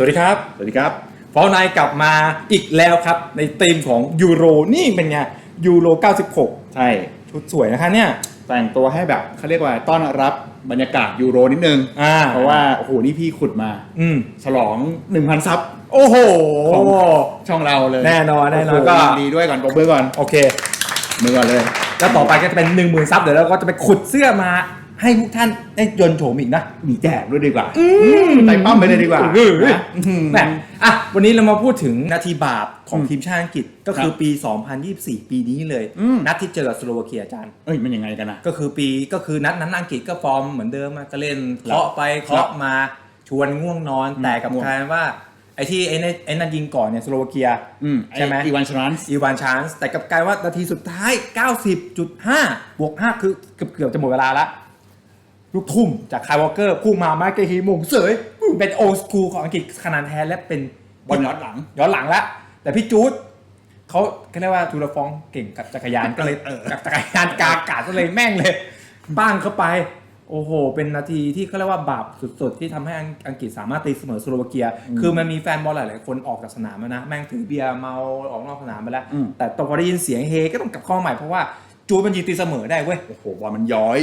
วัสดีครับ สวัสดีครับฟอลไนกลับมาอีกแล้วครับ ในธีมของยูโรนี่เป็นไงยูโร 96 ใช่ชุดสวยนะคะเนี่ย แต่งตัวให้แบบเขาเรียกว่าต้อนรับบรรยากาศยูโรนิดนึง อ่า เพราะว่า โอ้โห นี่พี่ขุดมา อืม ฉลอง 1,000 ซับ โอ้โห ของช่องเราเลยแน่นอนแน่นอนโโหก็ ยิดีด้วยก่อนปรบมือก่อนโอเค มือก่อนเลย แล้วต่อไปก็จะเป็น 1 0,000 ซับเดี๋ยวเราก็จะไปขุดเสื้อมา ให้ทุกท่านได้ยนต์โฉมอีกนะ มีแจกด้วยดีกว่าใจปั้มไปเลยดีกว่าเออนะอื้อหือแหมอะวันนี้เรามาพูดถึงนาทีบาปของอืมทีมชาติอังกฤษก็คือครับปี 2024 ปีนี้เลยอืมนัดที่เจอกับสโลวาเกียอาจารย์เอ้ยมันยังไงกันนะก็คือปีก็คือนัดนั้นอังกฤษก็ฟอร์มเหมือนเดิมอะก็เล่นครับเคาะไปเคาะมาชวนง่วงนอนอืมแต่กับง่วงกลารว่าไอ้ที่ไอ้นั่นไอ้นั่นยิงก่อนเนี่ยสโลวาเกียอืมใช่ไหมอีวานชรานส์อีวานชานส์แต่กับกลายว่านาทีสุดท้าย 90.5 บวก 5 คือเกือบเกือบจะหมดเวลาละ ลูกทุ่มจากคายวอลเกอร์พุ่งมามาเกฮีมงเสยเป็นโอสคูลของอังกฤษขนาดแท้และเป็นบอลย้อนหลัง ย้อนหลังละแต่พี่จูดเขาเขาเรียกว่าทูรฟองเก่งกับจักรยานก็เลยเออกับจักรยานกากาดก็เลยแม่งเลยบ้างเข้าไป โอ้โห เป็นนาทีที่เขาเรียกว่าบาปสุดๆ ที่ทำให้อังกฤษสามารถตีเสมอสโลวาเกีย คือมันมีแฟนบอลหลายๆคนออกจากสนามแล้วนะ แม่งถือเบียร์เมาออกนอกสนามไปแล้วอืมแต่ตอนพอได้ยินเสียงเฮก็ต้องกลับเข้ามาใหม่เพราะว่าจูดมันยิงตีเสมอได้เว้ย โอ้โหบอลมันย้อย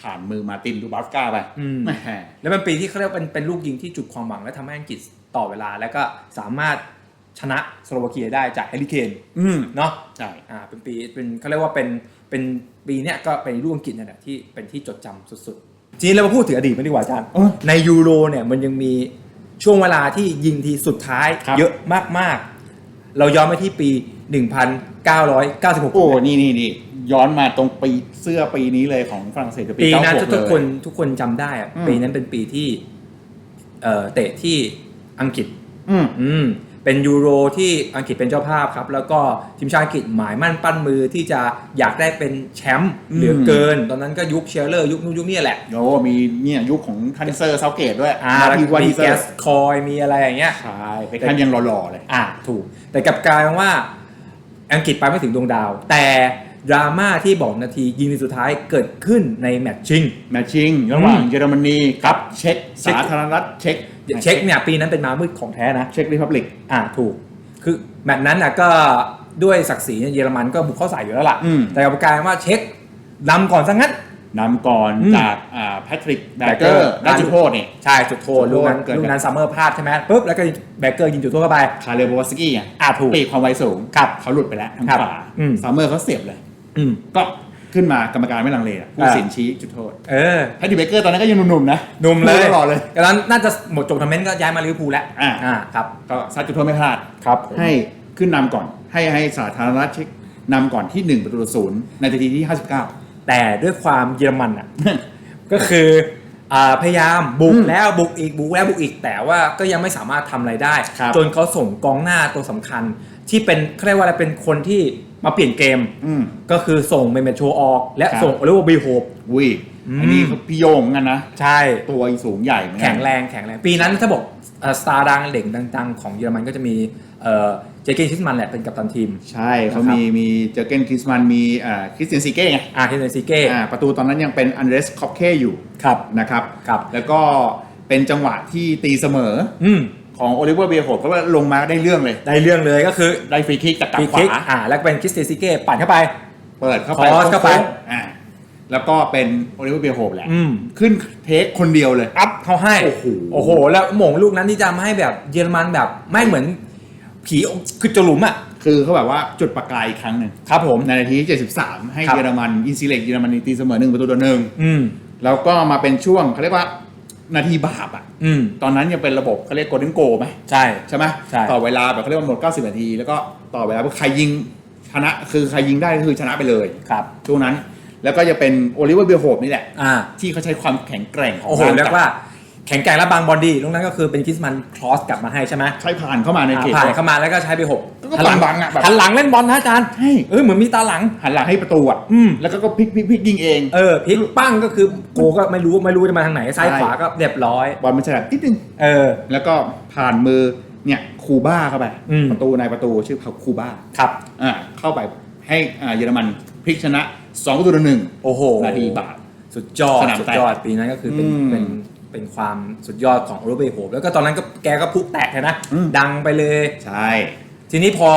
ผ่านมือมาร์ตินดูบัฟก้าไปอืมแหมแล้วมันปีที่เขาเรียกว่าเป็นเป็นลูกยิงที่จุดความหวังและทำให้อังกฤษต่อเวลาแล้วก็สามารถชนะสโลวาเกียได้จากแฮร์รี่เคนอืมเนาะใช่อ่าเป็นปีเป็นเขาเรียกว่าเป็นเป็นปีเนี้ยก็เป็นลูกอังกฤษเนี่ยแหละที่เป็นที่จดจำสุดๆ ทีนี้เรามาพูดถึงอดีตมันดีกว่าอาจารย์โอ้ยในยูโรเนี่ยมันยังมีช่วงเวลาที่ยิงทีสุดท้ายครับเยอะมากๆ เราย้อนไปที่ปี 1996 โอ้ นี่นี่นี่ ย้อนมาตรงปีเสื้อปีนี้เลยของฝรั่งเศสคือปีปีนั้น96ทุกเลยคนทุกคนจำได้อะอืม ปีนั้นเป็นปีที่เอ่อเตะที่อังกฤษ อืม อืมเป็นยูโรที่อังกฤษเป็นเจ้าภาพครับ แล้วก็ทีมชาติอังกฤษหมายมั่นปั้นมือที่จะอยากได้เป็นแชมป์อืม เหลือเกิน ตอนนั้นก็ยุคเชลเลอร์ยุคนู้นยุคนี้แหละโอ้มีเนี่ยยุคของทันเซอร์เซาเกตด้วยอ่านาแล้วทีวันมีทีเซอแกร์สคอยมีอะไรอย่างเงี้ย ใช่ไปคันยังหล่อๆเลย อ่าถูก แต่กลับกลายเป็นว่าอังกฤษไปไม่ถึงดวงดาว แต่ ดราม่าที่บอกนาทียิงในสุดท้ายเกิดขึ้นในแมตช์ชิง แมตชิงระหว่างอืมเยอรมนีกับเช็กเช็กสาธารณรัฐเช็กเช็คเนี่ยปีนั้นเป็นมามืดของแท้นะ เช็กริพับลิก อ่าถูก คือแมตช์นั้นนะก็ด้วยศักดิ์ศรีเนี่ยเยอรมันก็บุกเข้าใส่อยู่แล้วล่ะ อืม แต่กลับกลายเป็นว่าเช็คนำก่อนซะงั้น นำก่อนอืมจากอ่าแพทริกแบ Bagger เกอร์ได้จุดโทษเนี่ย ใช่จุดโทษจุดโทษลูกนั้นเกิดลูกนั้นซัมเมอร์พลาดใช่ไหมปุ๊บแล้วก็แบเกอร์ยิงจุดโทษเข้าไป คาเรโบวสกี้อะอ่าถูก ปีกความไวสูงครับเขาหลุดไปแล้วทางครับขวาอืม ซัมเมอร์เขาเสียบเลย อืมก็ขึ้นมากรรมการไม่ลังเลอะผู้อ่าสินชี้จุดโทษเออแพทริกเบเกอร์ตอนนั้นก็ยังหนุ่มๆนะหนุ่มเลยตลอดเลย ตอนนั้นน่าจะหมดจบทัวร์นาเมนต์ก็ย้ายมาลิเวอร์พูลแล้วอ่า อ่าครับ ก็ซัดจุดโทษไม่พลาด ครับให้ขึ้นนำก่อน ให้ให้สาธารณรัฐเช็กนำก่อนที่1ประตูต่อศูนย์ในนาทีที่ 59 แต่ด้วยความเยอรมันอะ ก็คืออ่าพยายามบุกอืมแล้วบุกอีกบุกแล้วบุกอีกแต่ว่าก็ยังไม่สามารถทำอะไรได้ ครับจนเขาส่งกองหน้าตัวสำคัญ ที่เป็นเขาเรียกว่าอะไรเป็นคนที่มาเปลี่ยนเกม อืม ก็คือส่งเมเมโชออก และครับ ส่งโอลิเวอร์บีโฮป อุ้ยอืม อันนี้เขาพี่โยงเหมือนกันนะ ใช่ ตัวสูงใหญ่เหมือนกันแข็งแรงแข็งแรง ปีนั้นถ้าบอกสตาร์ดังเด่งดังๆ ของเยอรมันก็จะมีเอ่อเจเกนชิสมันแหละเป็นกัปตันทีม ใช่เขานะครับ มีมีเจอร์เกนคริสมันมีอ่าคริสเตียนซีเก้ไงอาร์เคนเนซิเก้อ่าประตูตอนนั้นยังเป็นอันเดรสคอปเคอยู่ครับ นะครับ ครับ แล้วก็เป็นจังหวะที่ตีเสมอ อืม ของโอลิเวอร์เบียโฮเพราะว่าลงมาได้เรื่องเลย ได้เรื่องเลยก็คือได้ฟรีคิกจากกลับปีขวคิกาอ่าแล้วก็เป็นคริสเตซิเก้ปั่นเข้าไป เปิดเข้าไปคอสเข้าไป โค้งๆอ่าแล้วก็เป็นโอลิเวอร์เบียโฮแหละ อืม ขึ้นเทคคนเดียวเลย อัพเขาให้โอ้โหโอ้โหแล้วหม่งลูกนั้นที่จะมาให้แบบเยอรมันแบบไม่เหมือนผีคือจะหลุมอะ คือเขาแบบว่าจุดประกายอีกครั้งหนึ่งครับผม ในนาทีที่73 ให้ครับ เยอรมันอินซิเล็กเยอรมันตีเสมอหนึ่งประตูต่อหนึ่งอืม แล้วก็มาเป็นช่วงเขาเรียกว่า นาทีบาปอะ อืม ตอนนั้นยังเป็นระบบเขาเรียกโกลเด้นโกไหมใช่ ใช่ไหมใช่ ต่อเวลาแบบเขาเรียกว่าหมด90 นาที แล้วก็ต่อเวลาใครยิงชนะคือใครยิงได้ก็คือชนะไปเลย ครับ ช่วงนั้น แล้วก็จะเป็นโอลิเวอร์เบียโฮปนี่แหละ อ่า ที่เขาใช้ความแข็งแกร่งของโอ้โหร่างเรียกกายว่า แข็งแกร่งและบางบอลดีลูกนั้นก็คือเป็นคริสมันครอสกลับมาให้ใช่ไหมใช้ผ่านเข้ามาในเขตผ่านเข้ามาแล้วก็ใช้ไปหกก็ปั่นบังอะแบบหันหลังเล่นบอลนะอาจารย์ใช่เออเหมือนมีตาหลังหันหลังให้ประตูอะอืมแล้วก็ก็พลิกพลิกพลิกยิงเองเออพลิกปั้งก็คือโกก็ไม่รู้ไม่รู้จะมาทางไหนซ้ายใช่ขวาก็เรียบร้อยบอลมันฉลับนิดนึงเออ แล้วก็ผ่านมือเนี่ยคูบ้าเข้าไปอืมประตูในประตูชื่อคูบ้าครับอ่าเข้าไปให้อ่าเยอรมันพลิกชนะ2ประตูต่อหนึ่งโอ้โหนาทีบาปสุดยอดสนามสุดแตกยอดปีนั้นก็คือเป็นอืมเป็น เป็นความสุดยอดของโรเบโฮปแล้วก็ตอนนั้นก็แกก็พุแตกเลยนะ อืม ดังไปเลย ใช่ ทีนี้พอ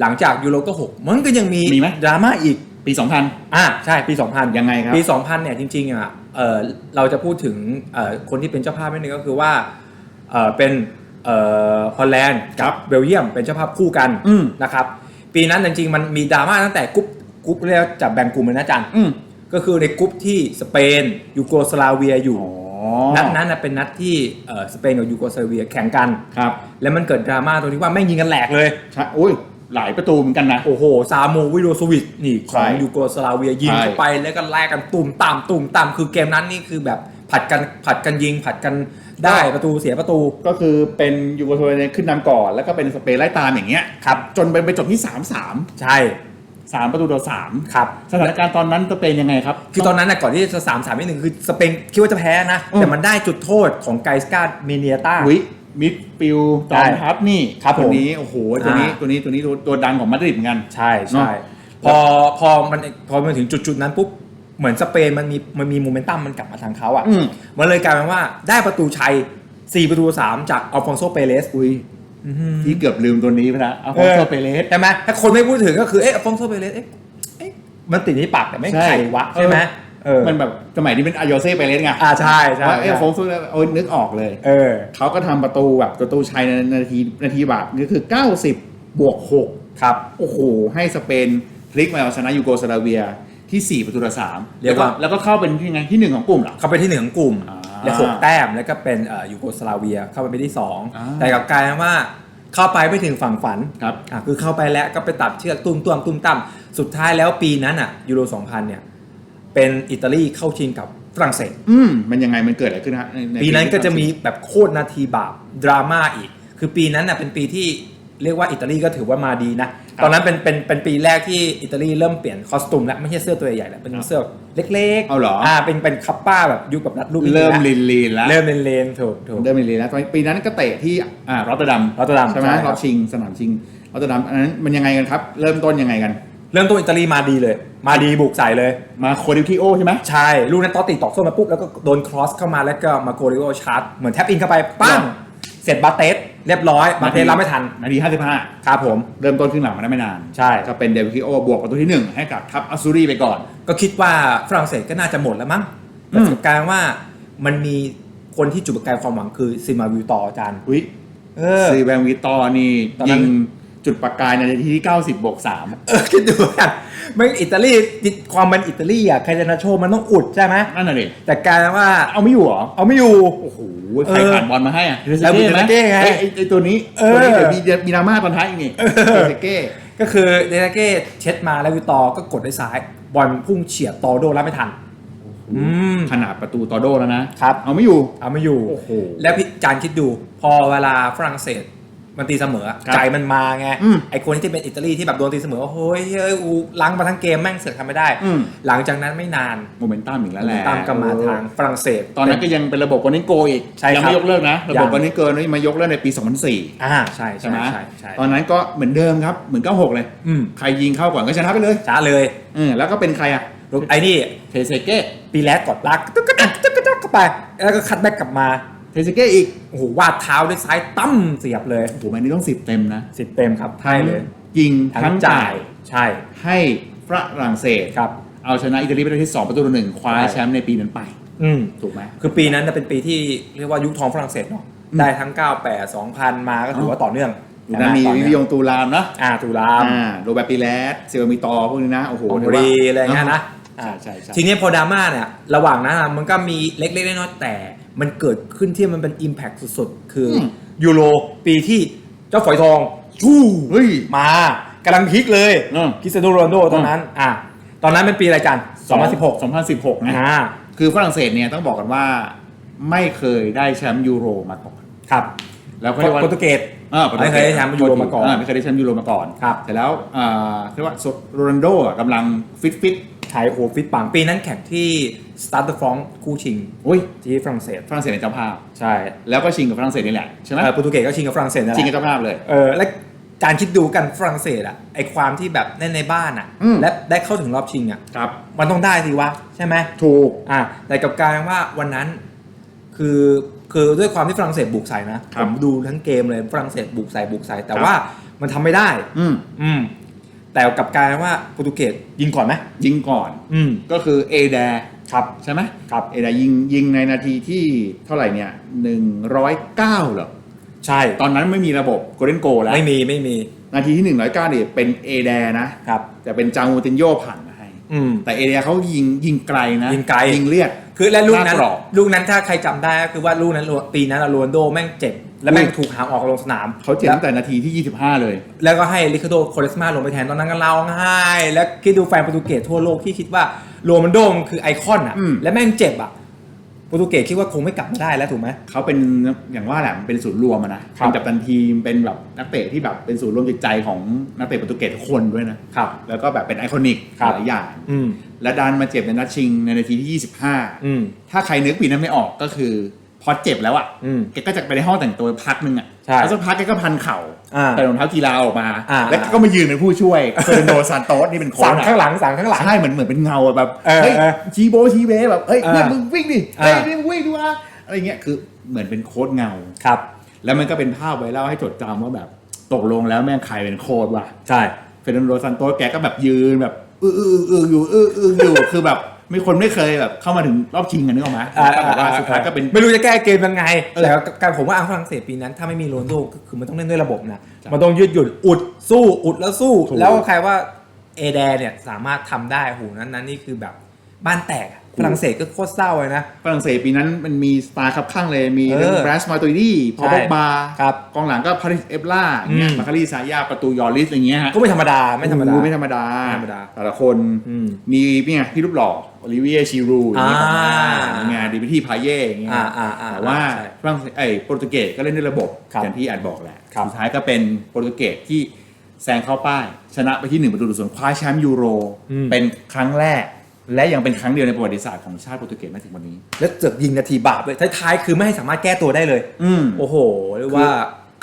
หลังจากยูโรก็ 6 มันก็ยังมีมีไหม ดราม่าอีก ปี 2000 อ่าใช่ปี 2000 ยังไงครับ ปี 2000 เนี่ยจริงๆอะเออเราจะพูดถึงเอ่อคนที่เป็นเจ้าภาพนิดนึงก็คือว่าเออเป็นเอ่อฮอลแลนด์กับเบลเยียมเป็นเจ้าภาพคู่กันอืม นะครับ ปีนั้นจริงๆ มันมีดราม่าตั้งแต่กรุ๊ปกรุ๊ปเรียกว่าจับแบ่งกลุ่มเลยนะจันอืมก็คือในกรุ๊ปที่สเปนยูโกสลาเวียอยู่ อ๋อ นัดนั้นน่ะเป็นนัดที่เอ่อสเปนกับยูโกสลาเวียแข่งกัน ครับแล้วมันเกิดดราม่าตรงที่ว่าแม่งยิงกันแหลกเลย ใช่โอ้ยหลายประตูเหมือนกันนะ โอ้โห ซาโมวิโดสวิชนี่ขใช่องยูโกสลาเวียยิงใช่ เข้าไปแล้วก็แลกกันตุ่มตามตุ่มตามคือเกมนั้นนี่คือแบบผัดกันผัดกันยิง ผัดกันได้ประตูเสียประตู ก็คือเป็นยูโกสลาเวียขึ้นนำก่อน แล้วก็เป็นสเปนไล่ตามอย่างเงี้ยครับ จนไปไปจบที่ 3-3 ใช่ 3ประตูต่อครับ3สถานการณ์ตอนนั้นสเปนยังไงครับ คือตอนนั้นนะก่อนที่จะสามสามนิดหนึ่งคือสเปนคิดว่าจะแพ้นะอืมแต่มันได้จุดโทษของไกสกาเมเนียต้าวิมิดฟิลตอนทับนี่ครับผมตัวนี้โอ้โหตัวนี้อ่าตัวนี้ตัวนี้ตัวตัวดังของมาดริดเหมือนกันใช่ใช่เนอะพอพอมันพอมันถึงจุดจุดๆนั้นปุ๊บเหมือนสเปนมันมีมันมีโมเมนตัมมันกลับมาทางเขาอะอืมมันเลยกลายเป็นว่าได้ประตูชัย4ประตู3จากอัลฟอนโซเปเรสอุ้ย ที่เกือบลืมตัวนี้ไปแล้วเอาของโซเปเรสใช่ไหมถ้าคนไม่พูดถึงก็คือเอ๊ะอัลฟอนโซเปเรสเอ๊ะเอ๊ะมันติดที่ปากแต่ไม่ใช่ใครวะใช่ไหมเออมันแบบสมัยนี้เป็นอายโยเซ่เปเรสไงอ่าใช่ใช่ว่าเอ้ยโฟงซุนโอ้ยนึกออกเลย เออเขาก็ทำประตูแบบประตูชัยในนาทีนาทีแบบนี่คือ 90 บวกครับ6โอ้โห ให้สเปนพลิกมาเอาชนะยูโกสลาเวียที่ 4 ประตูต่อ3เรียกว่าแล้วก็เข้าเป็นที่ไงที่หนึ่งของกลุ่มเหรอ เขาเป็นที่หนึ่งของกลุ่ม อ่าและหกแต้มแล้วก็เป็นเอ่อยูโกสลาเวียเข้าไปเป็นที่สองอ่าแต่กลับกลายเป็นว่าเข้าไปไม่ถึงฝั่งฝันครับอะคือเข้าไปแล้วก็ไปตัดเชือกตุ้มต้วมตุ้มตั้มสุดท้ายแล้วปีนั้นอะยูโร 2000 เนี่ย เป็นอิตาลีเข้าชิงกับฝรั่งเศสอืมมันยังไงมันเกิดอะไรขึ้นฮะใใปีนั้นก็จะมีแบบโคตรนาทีบาปดราม่าอีก คือปีนั้นน่ะเป็นปีที่เรียกว่าอิตาลีก็ถือว่ามาดีนะ ตอนนั้นเป็นเป็นเป็นปีแรกที่อิตาลีเริ่มเปลี่ยนคอสตูมแล้วไม่ใช่เสื้อตัวใหญ่ๆแล้วเป็นเสื้อเล็กๆเอาเหรออ่าเป็นเป็นคัปป้าแบบยุคแบบรัดรูปเริ่มแล้วลีนลีนๆแล้วเริ่มเลนเลนๆถูกถูกเริ่มลีนลีนแล้วตอนปีนั้นก็เตะที่อ่ารอตเตอร์ดัมรอตเตอร์ดัมใช่ไหมใช่ครับรอบชิงสนามชิงรอตเตอร์ดัมอันนั้นมันยังไงกันครับ เริ่มต้นยังไงกัน เริ่มต้นอิตาลีมาดีเลย มาดีบุกใส่เลยมาโคดิคิโอใช่ไหมใช่ลูกนั้นตอติดตอกส้นมาปุ๊บแล้วก็โดนครอสเข้ามาแล้วก็มาโกริโอชาร์จเหมือนแท็บอินเข้าไปปั้งเสร็จบาเตส เรียบร้อยบาเตสรับไม่ทันนาที55ครับผม เริ่มต้นขึ้นหลังมาได้ไม่นาน ใช่ ก็เป็นเดวิดคิโอบวกประตูที่1ให้กับทัพอัสซูรีไปก่อน ก็คิดว่าฝรั่งเศสก็น่าจะหมดแล้วมั้งแต่อืมกลับกลารว่ามันมีคนที่จุดประกายความหวังคือซิมาวิวตออาจารย์อุ้ยเออซีแบงวิตอร์นี่ตอนนั้ยินง จุดประกายในนาทีที่ 90บวกเออคิดดูกันไม่อิตาลีความเป็นอิตาลีอะใครจะนาโชมันต้องอุดใช่ไหม3นั่นน่ะดิแต่กลารว่าเอาไม่อยู่เหรอเอาไม่อยู่โอ้โหใครผ่านบอลมาให้อะแล้วมีเทเรเก้ไงอ้อ้ไอตัวนี้เออตัวนี้เดี๋ยวมีมีดราม่าตอนท้ายอีกนี่เทเรเก้ก็คือเดนาเก้เช็ดมาแล้ววิวตอก็กดด้วยซ้าย บอลพุ่งเฉียดตอโดรับไม่ทันอืมขนาดประตูตอโดแล้วนะครับเอาไม่อยู่เอาไม่อยู่โอ้โหแล้วพี่จานคิดดู พอเวลาฝรั่งเศส มันตีเสมอครับใจมันมาไงอืมไอคนที่เป็นอิตาลีที่แบบโดนตีเสมอเฮ้ยเฮ้ยอูล้างมาทั้งเกมแม่งเสือกทำไม่ได้ อืม หลังจากนั้นไม่นานโมเมนตัมอีกแล้วแหละตามกลับมาทางฝรั่งเศส ตอนนั้นก็ยังเป็นระบบวันนี้โกอีกใช่ครับยังไม่ยกเลิกนะ ระบบยัง วันนี้เกินนี่มายกเลิกในปี 2004 อ่าใช่ใช่ใช่ไหมใช่ใช่ตอนนั้นก็เหมือนเดิมครับเหมือน96เลย อืมใครยิงเข้าก่อนก็ชนะไปเลยช้าเลยอืมแล้วก็เป็นใครอะไอ้นี่ เทเซเก้ ปีแรกกดลักตึ๊กกระดักตึ๊กกระดักเข้าไป แล้วก็คัดแบ็กกลับมา เทเซเก้อีกโอ้โหวาดเท้าด้วยซ้ายตั้มเสียบเลยโอ้โหแมนนี่ต้องสิบเต็มนะสิบเต็มครับให้เลยยิงทั้ทั้งงจ่าจ่ายยใช่ให้ฝรั่งเศสครับเอาชนะอิตาลีไปได้ที่2ประตูต่อหนึ่งคว้าใช่แชมป์ในปีนั้นไป อืมถูกไหมคือปีนั้นน่ะเป็นปีที่เรียกว่ายุคทองฝรั่งเศสเนาะอืมได้ทั้ง 98 2000 มาก็ถือว่าต่อเนื่องอยู่นั้นมีต่อวิเนื่วิอยงตูรามนะอ่าตุลามอ่าโรเบร์ตปีแลสเซลมิตอพวกนี้นะโอ้โหโอถืว่ารีอะไรเงี้ยนะ ใช่ใช่ใช่ ทีนี้พอดราม่าเนี่ยระหว่างนั้นอะมันก็มีเล็กๆน้อยๆแต่ มันเกิดขึ้นที่มันเป็น Impact สุดๆ คืออม ยูโรปีที่เจ้าฝอยทองชู่เฮ้ย มากำลังพีคเลยอืม คริสเตียโนโรนัลโดตอนนั้นอะตอนนั้นเป็นปีอะไรกัน2016 2016นะอ่าคือฝรั่งเศสเนี่ยต้องบอกกันว่าไม่เคยได้แชมป์ยูโรมาก่อน ครับแล้วเขาเรียกว่า โปรตุเกส อ่าโปรตุไม่เคยได้แชมป์ยูโรมาก่อนไม่เคยได้แชมป์ยูโรมาก่อนครับ เสร็จแล้วอ่าเรียกว่าโรนัลโดอะกำลังฟิตฟิตใช่โอ้โหฟิตปังปีนั้นแข่งที่สตาร์ทฟรองคู่ชิงอุ้ยที่ฝรั่งเศสฝรั่งเศสเป็นเจ้าภาพ ใช่แล้วก็ชิงกับฝรั่งเศสนี่แหละใช่ไหมเออโปรตุเกสก็ชิงกับฝรั่งเศสนั่นแหชิงละกับเจ้าภาพเลยเออและการคิดดูกันฝรั่งเศสอะไอความที่แบบเล่นในบ้านอะอืมและได้เข้าถึงรอบชิงอะครับมันต้องได้สิวะใช่ไหมถูกอะแต่กับการว่าวันนั้นคือคือด้วยความที่ฝรั่งเศสบุกใส่นะครัผบมดูทั้งเกมเลยฝรั่งเศสบุกใส่บุกใส่แต่ว่ามันทำไม่ได้ อืมอืม แต่กลับกลายเป็นว่าโปรตุเกสยิงก่อนไหมยิงก่อน อืม ก็คือเอแดครับใช่ไหมครับ เอแดยิงยิงในนาทีที่เท่าไหร่เนี่ยหนึ่งร้อยเก้าเหรอ ใช่ตอนนั้นไม่มีระบบโกลเด้นโกแล้ว ไม่มีไม่มีนาทีที่หนึ่งร้อยเก้าเนี่ยเป็นเอแดนะ ครับ แต่เป็นจางมูตินโยผ่านมาให้ อืม แต่เอเดเขายิงยิงไกลนะยิงไกล ยิงเลียดคือและลูกนั้นหน้ากรอบลูกนั้นถ้าใครจำได้ก็คือว่าลูกนั้นปีนั้นโรนลโดแม่งเจ็บ และแม่งอุ้ย ถูกหามออกลงสนามเขาเจ็บตั้งแต่นาทีที่ 25 เลย แล้วก็ให้ลิคาโดโคเลสมาลงไปแทนตอนนั้นก็เล่าง่ายแล้วคิดดูแฟนโปรตุเกสทั่วโลกที่คิดว่าโรมันโดมันคือไอคอนอะ อืม และแม่งเจ็บอะ โปรตุเกสคิดว่าคงไม่กลับมาได้แล้วถูกไหม เขาเป็นอย่างว่าแหละมันเป็นศูนย์รวมอะนะครัเป็บ นกัปตันทีมเป็นแบบนักเตะที่แบบเป็นศูนย์รวมจิตใจของนักเตะโปรตุเกสทุกคนด้วยนะครับ แล้วก็แบบเป็นไอคอนิกครับหลายอย่าง อืม และดันมาเจ็บในนัดชิงในนาทีที่ อืม 25 ถ้าใครนึกปีนั้นไม่ออกก็คือพอเจ็บแล้วอะอืม แกก็จะไปในห้องแต่งตัวพักนึงอะ ใช่แล้วสักพักแกก็พันเข่าอ่าใส่รองเท้ากีฬาออกมา อ่า แล้วก็มายืนเป็นผู้ช่วยเฟอร์นันโดซานโตสนี่เป็นโค้ชสั่งอะข้างหลังสั่งข้างหลัง ใช่เหมือนเหมือนเป็นเงาอะแบบเออเฮ้ยเออชีโบชีเบแบบเฮ้ยเออเพื่อนมึงวิ่งดิเฮ้ยเออนี่มึงวิ่งดูว่าอะไรเงี้ยคือเหมือนเป็นโค้ดเงา ครับ แล้วมันก็เป็นภาพไว้เล่าให้จดจำว่าแบบตกลงแล้วแม่งใครเป็นโค้ดวะ ใช่ เฟรนันโดซันโตสแกก็แบบยืนแบบอื้ออื้ออื้ออยู่อื้ออื้ออยู่ คือแบบ ไม่คนไม่เคยแบบเข้ามาถึงรอบชิงกันนึกออกไหมอ่าแล้วก็แบบว่าสุดท้ายก็เป็น ไม่รู้จะแก้เกมยังไงเออแต่การผมว่าอังฝรั่งเศสปีนั้น ถ้าไม่มีโรนลโดก็คือมันต้องเล่นด้วยระบบนะใช่มันต้องยืดหยุ่นอุดสู้อุดแล้วสู้ถูกแล้วใครว่าเอแดเนี่ยสามารถทำได้โหนั้นนั้นนี่คือแบบบ้านแตกอะ ฝรั่งเศสก็โคตรเศร้าเลยนะ ฝรั่งเศสปีนั้นมันมีสตาร์ครับข้างเลย มีเออเรื่องแบรสมาตุยดี้พอใช่บอกบาครับกองหลังก็พาริสเอฟล่าอย่างเงี้ยอืมมาคารีซายาประตูยอริสอย่างเงี้ยฮะก็ไม่ธรรมดาไม่ธรรมดาโอ้โหไม่ธรรมดาไม่ธรรมดาแต่ละคนอืมมีเนี่ยพี่รูปหล่อโอลิเวียชิรูอย่างเงี้ยอ่างานดิบิทีพาเย่อย่างเงี้ยอ่าอ่าอ่าแต่ว่าใช่ฝรั่งเศสไอ้โปรตุเกสก็เล่นด้วยระบบครับอย่างที่อ่านบอกแหละครับสุดท้ายก็เป็นโปรตุเกสที่แซงเข้าป้าย ชนะไปที่หนึ่งประตูต่อศูนย์คว้าแชมป์ยูโร เป็นครั้งแรก และยังเป็นครั้งเดียวในประวัติศาสตร์ของชาติโปรตุเกสมาถึงวันนี้ แล้วเจือกยิงนาทีบาปเลยท้ายๆ คือไม่ให้สามารถแก้ตัวได้เลย อืม โอ้โหเรียกว่า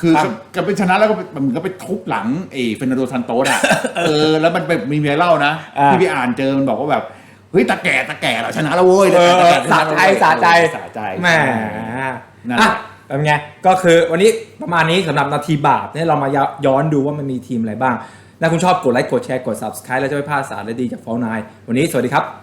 คือปั้ก็มก็เป็นชนะแล้วก็เหมือนก็ไปทุบหลังไอ้เฟรนันโดซันโตสอะ เออ แล้วมันเป็นมีไวรัลนะ อ่า ที่พี่อ่านเจอมันบอกว่าแบบ เฮ้ยตาแก่ตาแก่เราชนะแล้วเว้ยเออตาแก่ตาสะแก่ใจสะใจสะใจ แหมนั่นแหอะละเป็นไงก็คือวันนี้ประมาณนี้สำหรับนาทีบาปเนี่ยเรามาย้อนดูว่ามันมีทีมอะไรบ้าง ถ้าคุณชอบกดไลค์กดแชร์กด subscribe แล้วจะไม่พลาดสารและดีจากฟอลนายวันนี้สวัสดีครับ